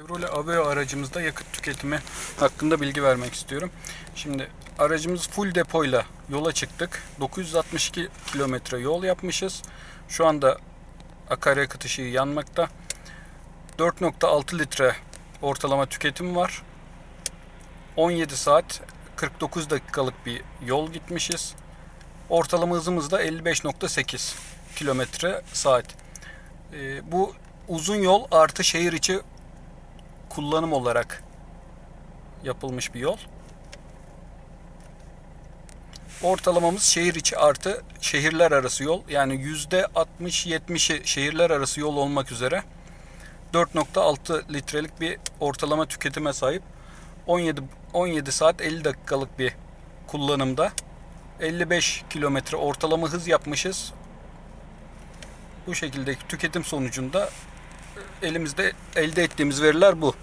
Chevrolet Aveo aracımızda yakıt tüketimi hakkında bilgi vermek istiyorum. Şimdi aracımız full depoyla yola çıktık. 962 kilometre yol yapmışız. Şu anda akaryakıt ışığı yanmakta. 4.6 litre ortalama tüketim var. 17 saat 49 dakikalık bir yol gitmişiz. Ortalama hızımız da 55.8 kilometre saat. Ee, bu uzun yol artı şehir içi kullanım olarak yapılmış bir yol. Ortalamamız şehir içi artı şehirler arası yol. Yani %60-70'i şehirler arası yol olmak üzere 4.6 litrelik bir ortalama tüketime sahip. 17 17 saat 50 dakikalık bir kullanımda 55 kilometre ortalama hız yapmışız. Bu şekildeki tüketim sonucunda elimizde elde ettiğimiz veriler bu.